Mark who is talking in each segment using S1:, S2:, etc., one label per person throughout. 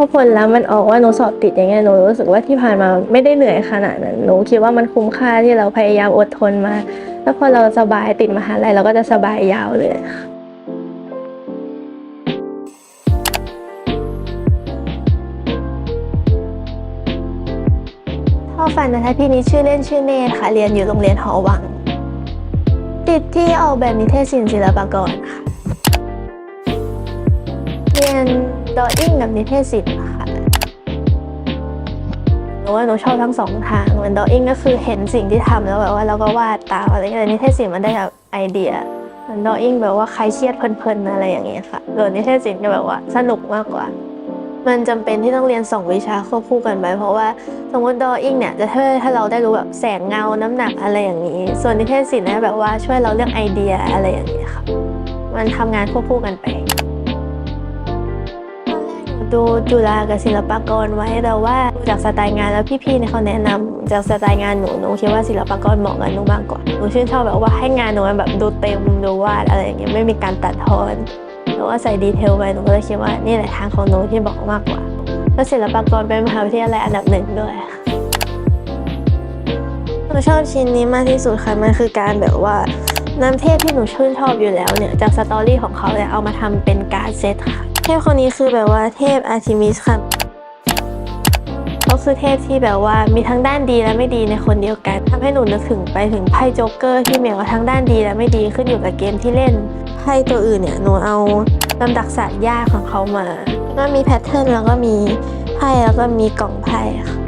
S1: อผลแล้วมันออกว่าหนูสอบติดอย่างเงี้ยหนูรู้สึกว่าที่ผ่านมาไม่ได้เหนื่อยขนาดนั้นหนูคิดว่ามันคุ้มค่าที่เราพยายามอดทนมา แล้วพอเราสบายติดมหาลัยเราก็จะสบายยาวเลยพ่อฝันนะคะพี่นี้ชื่อเล่นชื่อเนธค่ะเรียนอยู่โรงเรียนหอวัง ติดที่ออกแบบนิเทศศิลป์ศิลปากรค่ะเรียน ดออิ่งกับนิเทศศิลป์ค่ะหนูว่าหนูชอบทั้งสองทางเหมือนดออิ่งก็คือเห็นสิ่งที่ทำแล้วแบบว่าเราก็วาดตามอะไรอย่างเงี้ยแต่นิเทศศิลป์มันได้แบบไอเดียเหมือนดออิ่งแบบว่าใครเครียดเพลินๆอะไรอย่างเงี้ยค่ะส่วนนิเทศศิลป์ก็แบบว่าสนุกมากกว่ามันจำเป็นที่ต้องเรียนสองวิชาควบคู่กันไป เพราะว่าสมมติดออิ่งเนี่ยจะช่วยให้เราได้รู้แบบแสงเงาน้ำหนักอะไรอย่างนี้ ส่วนนิเทศศิลป์เนี่ยแบบว่าช่วยเราเรื่องไอเดียอะไรอย่างนี้ค่ะมันทำงานควบคู่กันไป ดูจุฬากับศิลปากรไว้แต่ว่าจากสไตล์งานแล้วพี่ๆเนี่ยเขาแนะนำจากสไตล์งานหนูหนูคิดว่าศิลปากรเหมาะกับหนูมากกว่าหนูชื่นชอบแบบว่าให้งานหนูมันแบบดูเต็มดูวาดอะไรอย่างเงี้ยไม่มีการตัดทอนหรือว่าใส่ดีเทลไปหนูก็เลยคิดว่านี่แหละทางของหนูที่เหมาะมากกว่า แล้วศิลปากรเป็นมหาวิทยาลัยอันดับหนึ่งด้วยหนูชอบชิ้นนี้มากที่สุดค่ะมันคือการแบบว่า น้ำเทพที่หนูชื่นชอบอยู่แล้วเนี่ย จากสตอรี่ของเขาเนี่ยเอามาทำเป็นการ์ดเซตค่ะ เทพคนนี้คือแบบว่าเทพอาร์ทิมิสค่ะเขาคือเทพที่แบบว่ามีทั้งด้านดีและไม่ดีในคนเดียวกันทำให้หนูนึกถึงไปถึงไพ่โจ๊กเกอร์ที่เหมียวว่าทั้งด้านดีและไม่ดีขึ้นอยู่กับเกมที่เล่นไพ่ตัวอื่นเนี่ยหนูเอาลำดับศาสตร์ยากของเขามา ก็มีแพทเทิร์นแล้วก็มีไพ่แล้วก็มีกล่องไพ่ค่ะ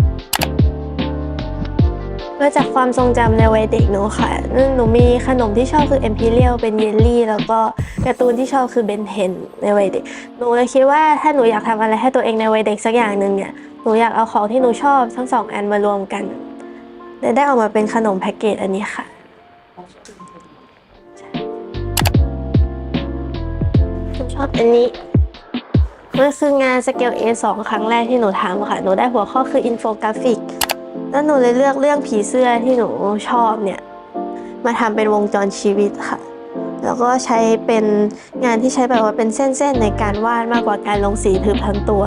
S1: มาจากความทรงจำในวัยเด็กหนูค่ะหนูมีขนมที่ชอบคือ Imperial เป็นเยลลี่ แล้วก็การ์ตูนที่ชอบคือเบนเทนในวัยเด็ก หนูเลยคิดว่าถ้าหนูอยากทำอะไรให้ตัวเองในวัยเด็กสักอย่างหนึ่งเนี่ย หนูอยากเอาของที่หนูชอบทั้งสองอันมารวมกันและได้ออกมาเป็นขนมแพ็กเกจอันนี้ค่ะหนูชอบอันนี้มันคืองานสเกล A2 ครั้งแรกที่หนูทำค่ะ หนูได้หัวข้อคืออินโฟกราฟิก แล้วหนูเลยเลือกเรื่องผีเสื้อที่หนูชอบเนี่ย มาทำเป็นวงจรชีวิตค่ะ แล้วก็ใช้เป็นงานที่ใช้แบบว่าเป็นเส้นๆในการวาดมากกว่าการลงสีทึบทั้งตัว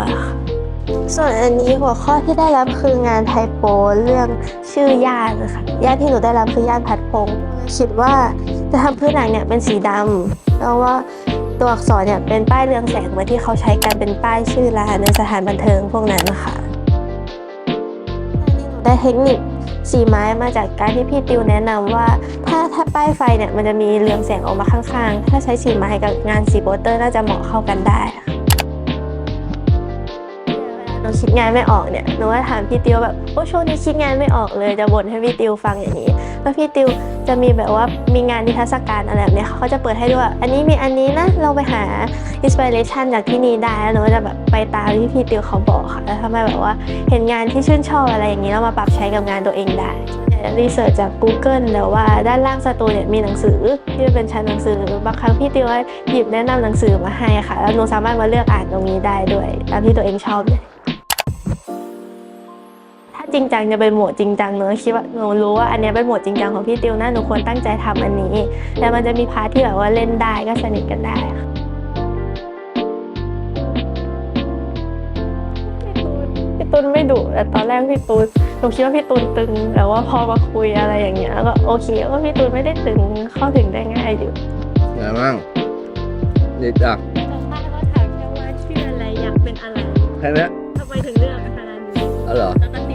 S1: ส่วนอันนี้หัวข้อที่ได้รับคืองานไทโปเรื่องชื่อย่านนะคะย่านที่หนูได้รับคือย่านพัดพงศ์คิดว่าจะทำพื้นหลังเนี่ยเป็นสีดำแล้วว่าตัวอักษรเนี่ยเป็นป้ายเรืองแสงเหมือนที่เขาใช้กันเป็นป้ายชื่อร้านในสถานบันเทิงพวกนั้นนะคะ เทคนิคสีไม้มาจากการที่พี่ติวแนะนำว่า ถ้าถ้าป้ายไฟเนี่ยมันจะมีเรืองแสงออกมาข้างๆ ถ้าใช้สีไม้กับงานสีโปสเตอร์น่าจะเหมาะเข้ากันได้ค่ะ เวลาหนูคิดงานไม่ออกเนี่ยหนูก็ถามพี่ติวแบบโอ้ช่วงนี้คิดงานไม่ออกเลยจะบ่นให้พี่ติวฟังอย่างนี้แล้วพี่ติวจะมีแบบว่ามีงานนิทรรศการอะไรแบบเนี้ยเขาจะเปิดให้ด้วยอันนี้มีอันนี้นะเราไปหาอินสปิเรชันจากที่นี่ได้แล้วหนูก็จะแบบไปตามที่พี่ติวเขาบอกค่ะแล้วทำให้แบบว่าเห็นงานที่ชื่นชอบอะไรอย่างนี้แล้วมาปรับใช้กับงานตัวเองได้รีเสิร์ชจาก Google แล้วว่าด้านล่างสตูเนี่ยมีหนังสือที่เป็นชั้นหนังสือบางครั้งพี่ติวหยิบแนะนำหนังสือมาให้ค่ะ แล้วหนูสามารถมาเลือกอ่านตรงนี้ได้ด้วย ตามที่ตัวเองชอบเลย จริงจังจะเป็นโหมดจริงจังเนอะคิดว่าหนูรู้ว่าอันเนี้ยเป็นโหมดจริงจังของพี่ติวนะหนูควรตั้งใจทำอันนี้ แต่มันจะมีพาร์ทที่แบบว่าเล่นได้ก็สนิทกันได้ค่ะพี่ตูนไม่ดุแต่ตอนแรกพี่ตูนหนูคิดว่าพี่ตูนตึง แต่ว่าพอมาคุยอะไรอย่างเงี้ยก็โอเคก็พี่ตูนไม่ได้ตึงเข้าถึงได้ง่ายอยู่
S2: ไงบ้างเด็กอะ
S1: แต่ป้าก็ถามแค่ว่าชื่ออะไรอยากเป็นอะไร
S2: แค่เนี้ย
S1: ทำไมถึงเลือกคณะนี้
S2: อ๋อเหรอ
S1: แล้วก็ติว